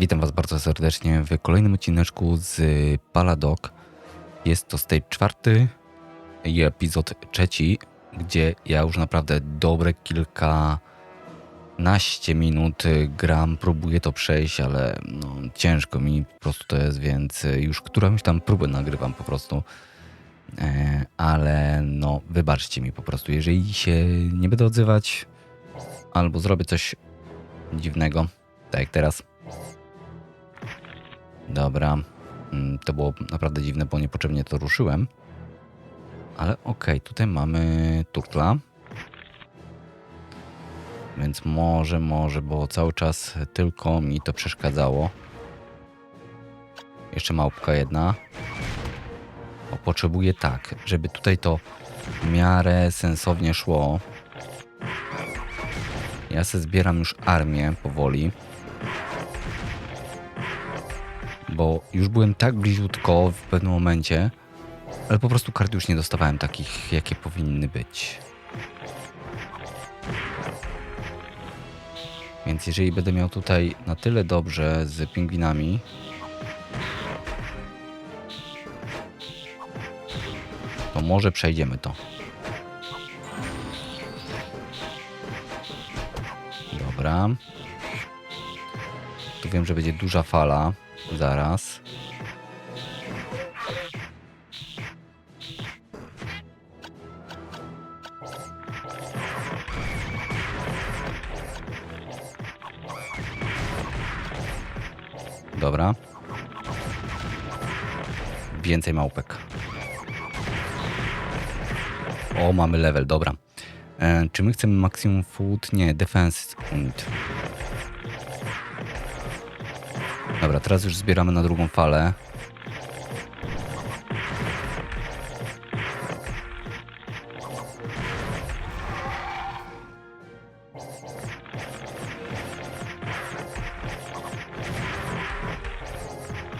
Witam Was bardzo serdecznie w kolejnym odcineczku z Paladok. Jest to stage czwarty i epizod trzeci, gdzie ja już naprawdę dobre kilkanaście minut gram, próbuję to przejść, ale no, ciężko mi po prostu to jest, więc już którąś tam próbę nagrywam po prostu. E, ale no, wybaczcie mi po prostu, jeżeli się nie będę odzywać albo zrobię coś dziwnego, tak jak teraz. Dobra. Mm, To było naprawdę dziwne, bo niepotrzebnie to ruszyłem. Ale okej, tutaj mamy turtla. Więc może, może, bo cały czas tylko mi to przeszkadzało. Jeszcze małpka jedna. O, potrzebuję tak, żeby tutaj to w miarę sensownie szło. Ja se zbieram już armię powoli. Bo już byłem tak bliziutko w pewnym momencie, ale po prostu kart już nie dostawałem takich, jakie powinny być. Więc jeżeli będę miał tutaj na tyle dobrze z pingwinami, to może przejdziemy to. Dobra. Tu wiem, że będzie duża fala. Zaraz. Dobra. Więcej małpek. O, mamy level, dobra. E, czy my chcemy maksimum food? Nie, defense unit. Dobra, teraz już zbieramy na drugą falę.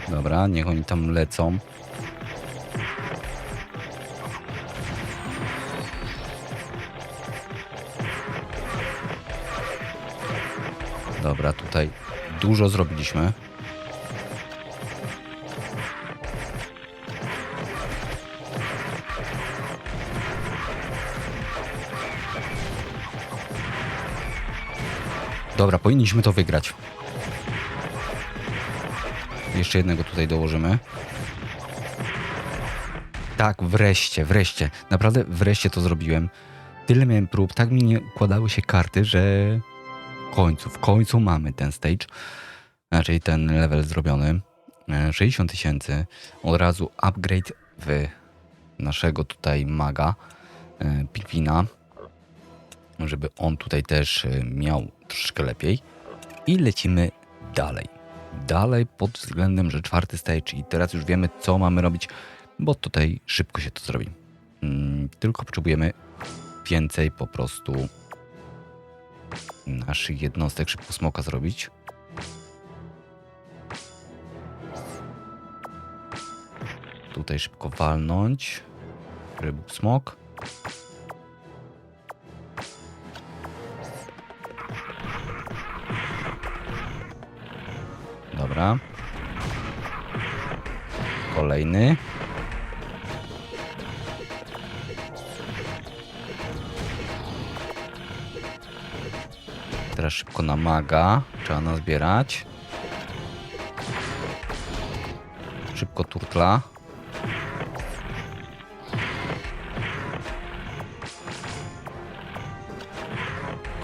Dobra, niech oni tam lecą. Dobra, tutaj dużo zrobiliśmy. Dobra, powinniśmy to wygrać. Jeszcze jednego tutaj dołożymy. Tak, wreszcie, wreszcie. Naprawdę wreszcie to zrobiłem. Tyle miałem prób, tak mi nie układały się karty, że w końcu, w końcu mamy ten stage. Znaczy ten level zrobiony. E, 60 tysięcy. Od razu upgrade w naszego tutaj maga, e, pingwina żeby on tutaj też y, miał troszeczkę lepiej. I lecimy dalej. Dalej pod względem, że czwarty stage i teraz już wiemy, co mamy robić, bo tutaj szybko się to zrobi. Mm, Tylko potrzebujemy więcej po prostu naszych jednostek, szybko smoka zrobić. Tutaj szybko walnąć. Rybuk smok. Dobra. Kolejny. Teraz szybko na maga. Trzeba nazbierać. Szybko turtla.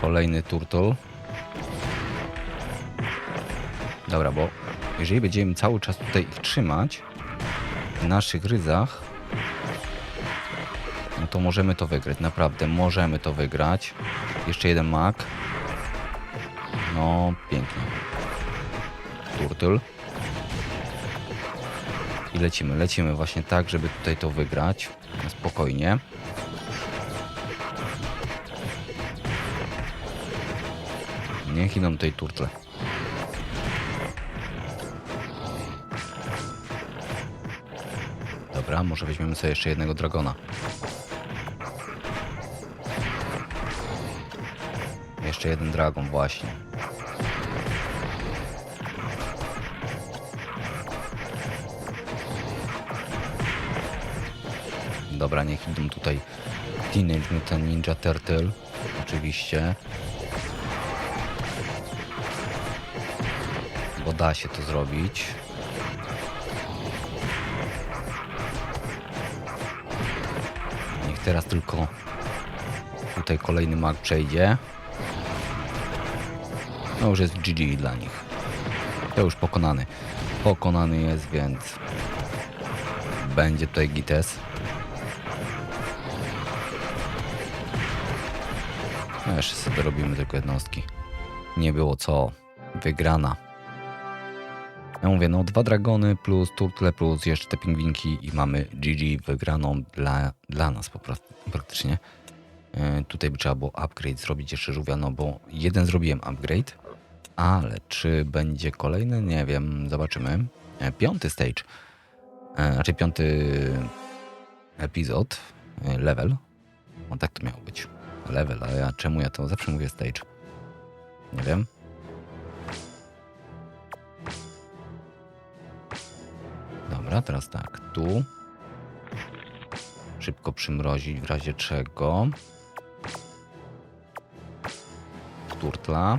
Kolejny turtle. Dobra, bo jeżeli będziemy cały czas tutaj ich trzymać w naszych ryzach, no to możemy to wygrać. Naprawdę, możemy to wygrać. Jeszcze jeden mak. No, pięknie. Turtle. I lecimy, lecimy właśnie tak, żeby tutaj to wygrać. Spokojnie. Niech idą tej turtle. Dobra, może weźmiemy sobie jeszcze jednego dragona. Jeszcze jeden dragon, właśnie. Dobra, niech idą tutaj Teenage Mutant Ninja Turtle, oczywiście. Bo da się to zrobić. Teraz tylko tutaj kolejny mag przejdzie. No już jest GG dla nich. To już pokonany. Pokonany jest, więc będzie tutaj Gites. No jeszcze sobie robimy tylko jednostki. Nie było co. Wygrana. Ja mówię, no dwa dragony plus turtle plus jeszcze te pingwinki i mamy GG wygraną dla, dla nas po prostu praktycznie. E, tutaj by trzeba było upgrade zrobić jeszcze żółwia, no bo jeden zrobiłem upgrade, ale czy będzie kolejny? Nie wiem, zobaczymy. E, Piąty stage, e, znaczy piąty epizod, e, level. No tak to miało być. Level, ale ja czemu ja to zawsze mówię stage? Nie wiem. Dobra, teraz tak, tu. Szybko przymrozić w razie czego. Turtla.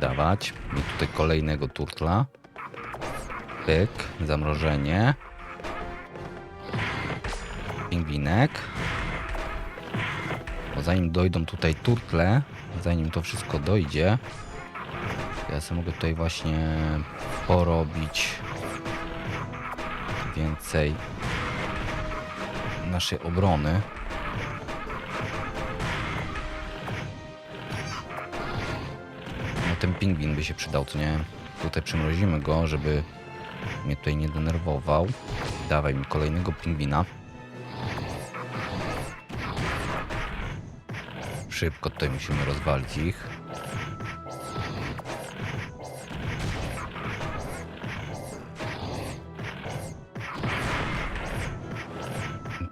Dawać. I tutaj kolejnego turtla. Pyk, zamrożenie. Pingwinek. Bo zanim dojdą tutaj turtle, zanim to wszystko dojdzie, ja sobie mogę tutaj właśnie porobić więcej naszej obrony. No ten pingwin by się przydał, co nie? Tutaj przymrozimy go, żeby mnie tutaj nie denerwował. Dawaj mi kolejnego pingwina. Szybko tutaj musimy rozwalić ich.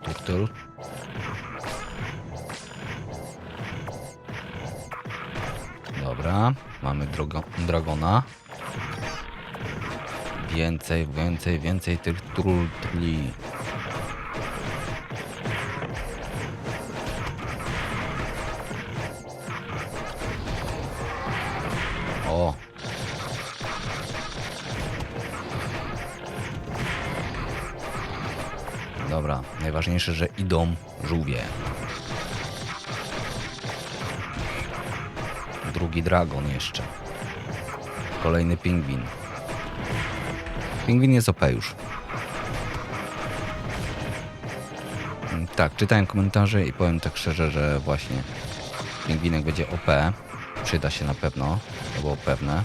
Turtle. Dobra, mamy drogo, dragona. Więcej, więcej, więcej tych turtli. Dobra, najważniejsze, że idą żółwie. Drugi dragon jeszcze. Kolejny pingwin. Pingwin jest OP już. Tak, czytałem komentarze i powiem tak szczerze, że właśnie pingwinek będzie OP. Przyda się na pewno, to było pewne.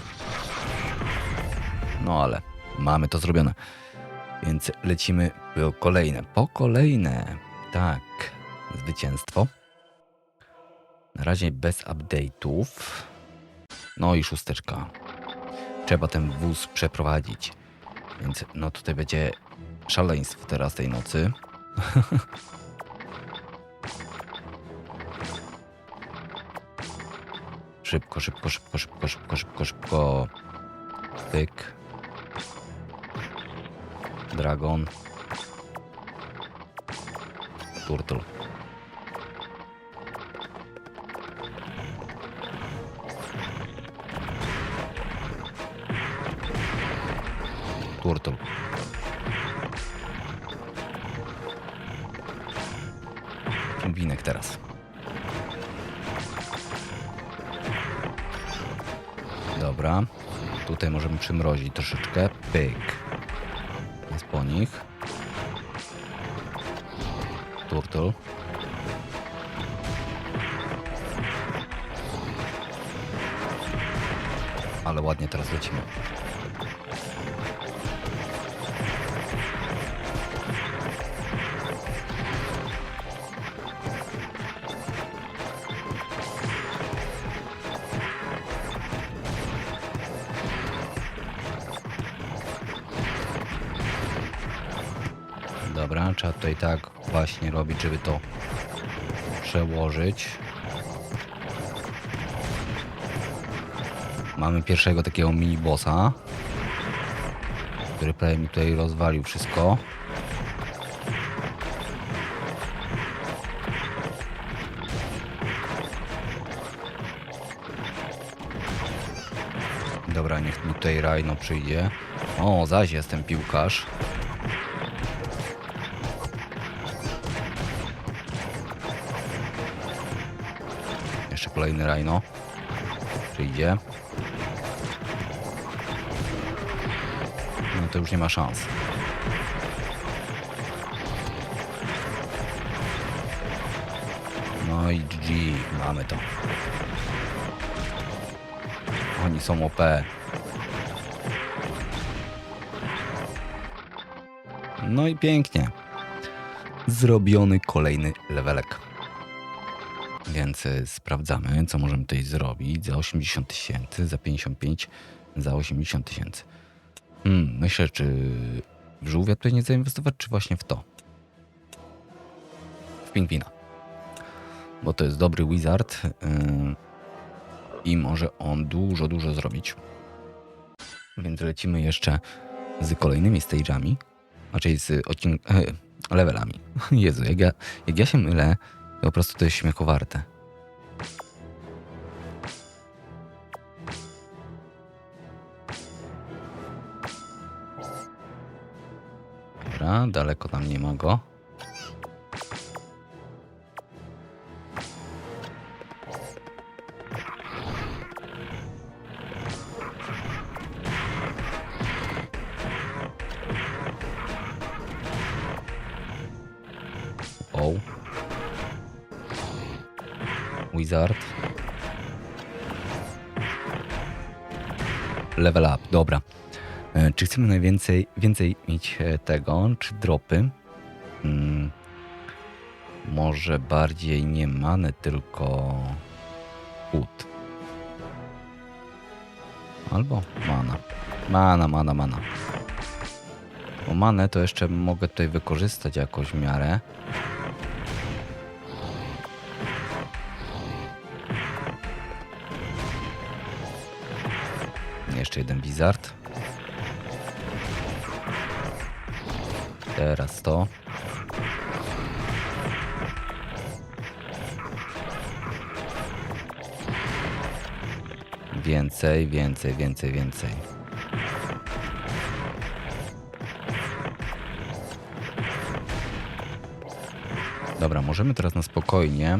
No ale mamy to zrobione. Więc lecimy po kolejne. Po kolejne. Tak, zwycięstwo. Na razie bez update'ów. No i szósteczka. Trzeba ten wóz przeprowadzić. Więc no tutaj będzie szaleństwo teraz tej nocy. Szybko, szybko, szybko, szybko, szybko, szybko, szybko. Pyk. Dragon. Turtle. Turtle. Pingwinek teraz. Dobra. Tutaj możemy przymrozić troszeczkę. Pyk. Jest po nich. Turtle. Ale ładnie teraz lecimy. tutaj tak właśnie robić, żeby to przełożyć. Mamy pierwszego takiego mini bossa, który prawie mi tutaj rozwalił wszystko. Dobra, niech tutaj Rajno przyjdzie. O, zaś jestem piłkarz. Kolejny Rhino. Przyjdzie. No to już nie ma szans. No i GG, mamy to. Oni są OP. No i pięknie. Zrobiony kolejny levelek. Więc sprawdzamy, co możemy tutaj zrobić za 80 tysięcy, za 55, za 80 tysięcy. Hmm, myślę, czy w żółwia tutaj nie zainwestować, czy właśnie w to. W pingwina. Bo to jest dobry wizard yy, i może on dużo, dużo zrobić. Więc lecimy jeszcze z kolejnymi stage'ami, raczej z odcink- e, levelami. Jezu, jak ja, jak ja się mylę, po prostu to jest śmiechowarte. Dobra, daleko tam nie ma go. Level up, dobra. E, Czy chcemy najwięcej więcej mieć e, tego, czy dropy? Hmm. Może bardziej nie manę, tylko ut. Albo mana. Mana, mana, mana. Bo manę to jeszcze mogę tutaj wykorzystać jakoś w miarę. Jeszcze jeden wizard. Teraz to. Więcej, więcej, więcej, więcej. Dobra, możemy teraz na spokojnie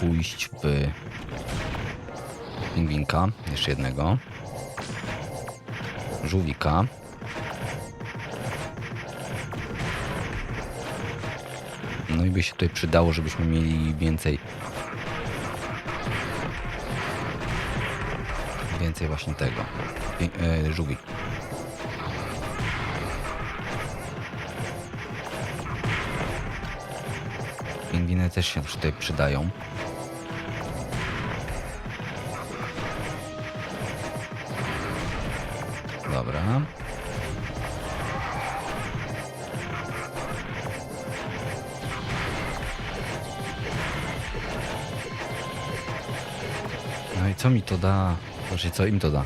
pójść w pingwinka, jeszcze jednego. Żółwika. No i by się tutaj przydało, żebyśmy mieli więcej. Więcej właśnie tego. E, żółwik. Pingwiny też się tutaj przydają. Dobra. No i co mi to da? Znaczy, co im to da?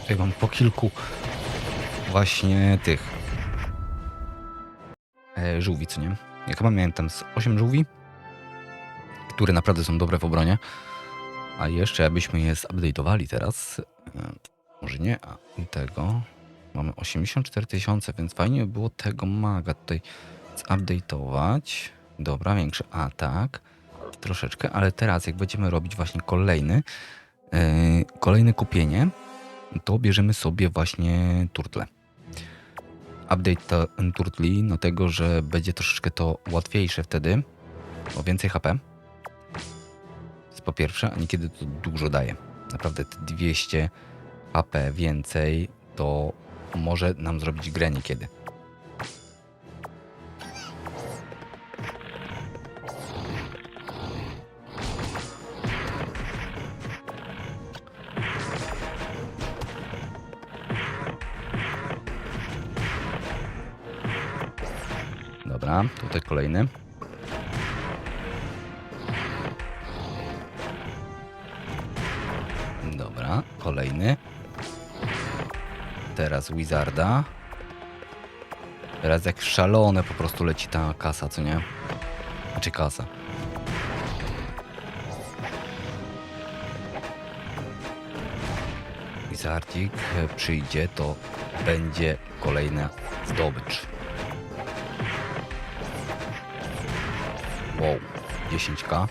Tutaj mam po kilku właśnie tych żółwi, co nie? Ja chyba miałem tam z 8 żółwi, które naprawdę są dobre w obronie. A jeszcze abyśmy je zupdate'owali teraz, e, może nie, a tego, mamy 84 tysiące, więc fajnie by było tego maga tutaj zupdate'ować. Dobra, większy atak, troszeczkę, ale teraz jak będziemy robić właśnie kolejny, e, kolejne kupienie, to bierzemy sobie właśnie turtle update to Turtli, no tego, że będzie troszeczkę to łatwiejsze wtedy, o więcej HP. To jest po pierwsze, a niekiedy to dużo daje. Naprawdę te 200 HP więcej to może nam zrobić grę niekiedy. Tutaj kolejny. Dobra, kolejny. Teraz Wizarda. Teraz jak szalone po prostu leci ta kasa, co nie? Znaczy kasa. Wizardzik przyjdzie, to będzie kolejna zdobycz. Wow, 10k.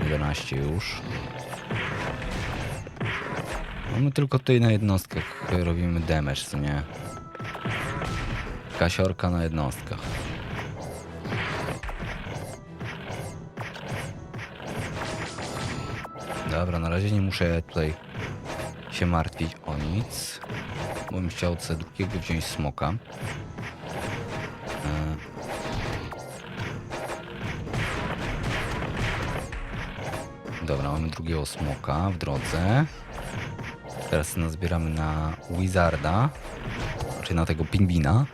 11 już. No my tylko tutaj na jednostkach robimy damage, co nie? Kasiorka na jednostkach. Dobra, na razie nie muszę tutaj się martwić o nic. Bo bym chciał co drugiego wziąć smoka. Drugiego smoka w drodze. Teraz nazbieramy na Wizarda, czy na tego pingwina.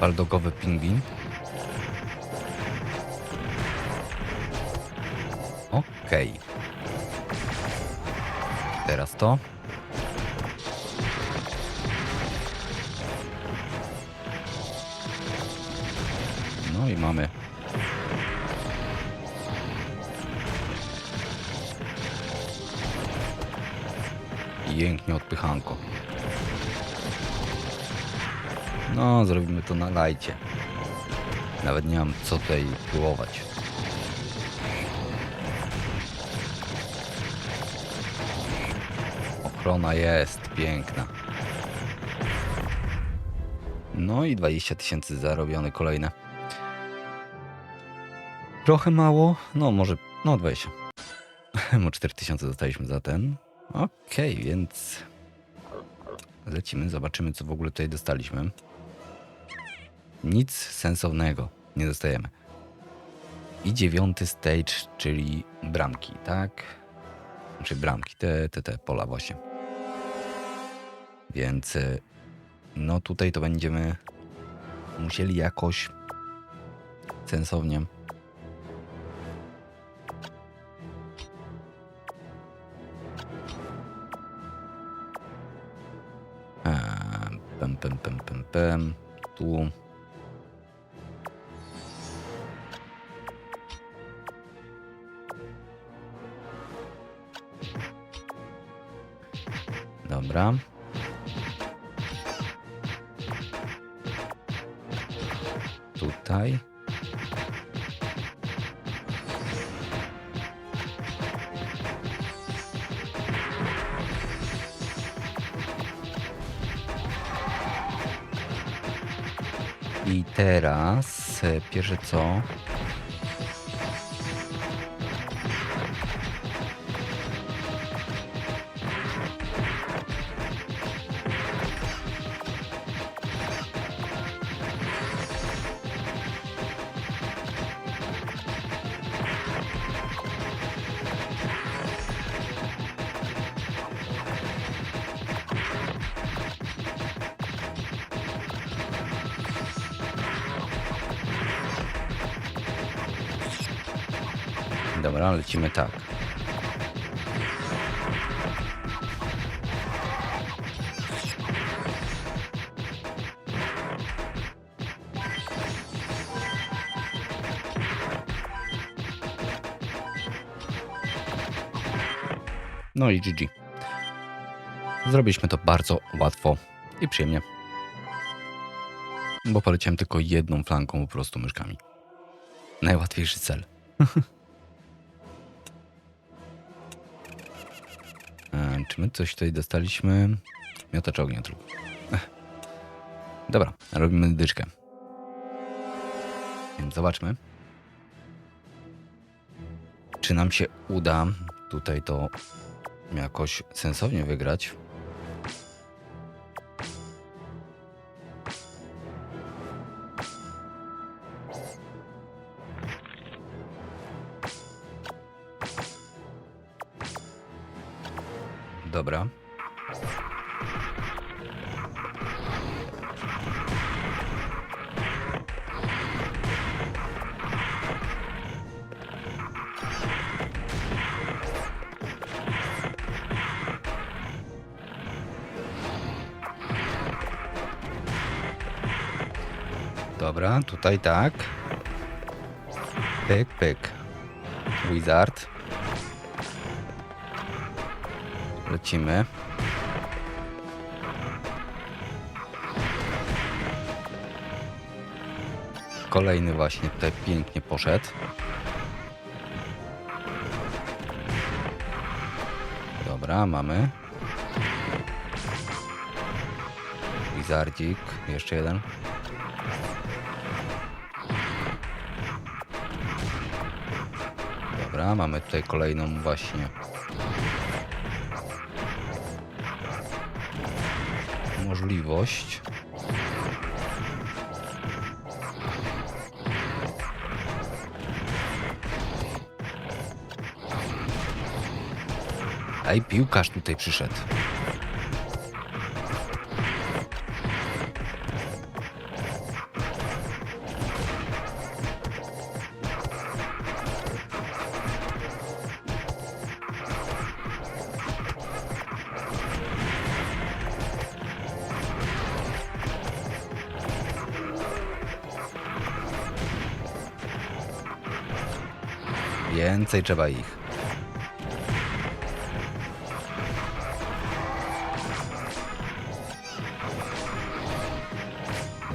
Baldogowy pingwin. Okej. Teraz to. No i mamy Odpychanko. No, zrobimy to na lajcie. Nawet nie mam co tutaj próbować. Ochrona jest piękna. No i 20 tysięcy zarobione kolejne. Trochę mało, no może, no 20. Mo 4 tysiące dostaliśmy za ten. Okej, więc lecimy, zobaczymy co w ogóle tutaj dostaliśmy. Nic sensownego nie dostajemy. I dziewiąty stage, czyli bramki, tak? Znaczy bramki, te, te, te pola właśnie. Więc y, no tutaj to będziemy musieli jakoś sensownie Pem, pem, pem. Tu. Dobra. Tutaj. Teraz e, pierwsze co. Dobra, lecimy tak. No i GG. Zrobiliśmy to bardzo łatwo i przyjemnie. Bo poleciałem tylko jedną flanką po prostu myszkami. Najłatwiejszy cel. Czy my coś tutaj dostaliśmy? Miotacz ognia. Ech. Dobra, robimy dyczkę. Więc zobaczmy. Czy nam się uda tutaj to jakoś sensownie wygrać. Dobra. Dobra, tutaj tak. Pyk, pyk. Wizard. Lecimy. Kolejny właśnie tutaj pięknie poszedł. Dobra, mamy. Wizardzik, jeszcze jeden. Dobra, mamy tutaj kolejną właśnie. Możliwość. Ej, piłkarz tutaj przyszedł. Więcej trzeba ich.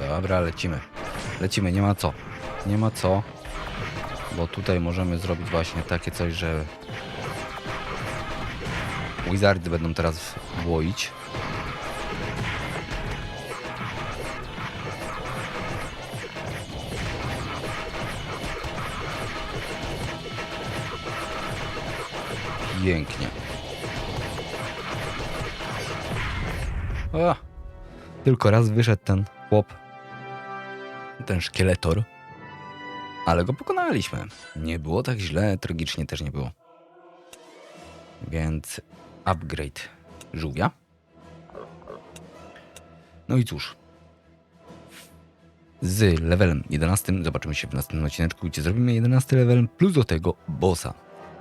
Dobra, lecimy. Lecimy, nie ma co. Nie ma co. Bo tutaj możemy zrobić właśnie takie coś, że Wizardy będą teraz łoić. Pięknie. O, tylko raz wyszedł ten chłop, ten szkieletor, ale go pokonaliśmy. Nie było tak źle, tragicznie też nie było. Więc upgrade żółwia. No i cóż. Z levelem 11 zobaczymy się w następnym odcineczku, gdzie zrobimy 11 level plus do tego bossa.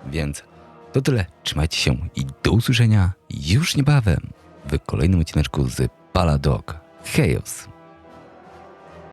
Więc to tyle. Trzymajcie się i do usłyszenia już niebawem w kolejnym odcineczku z Paladog Chaos.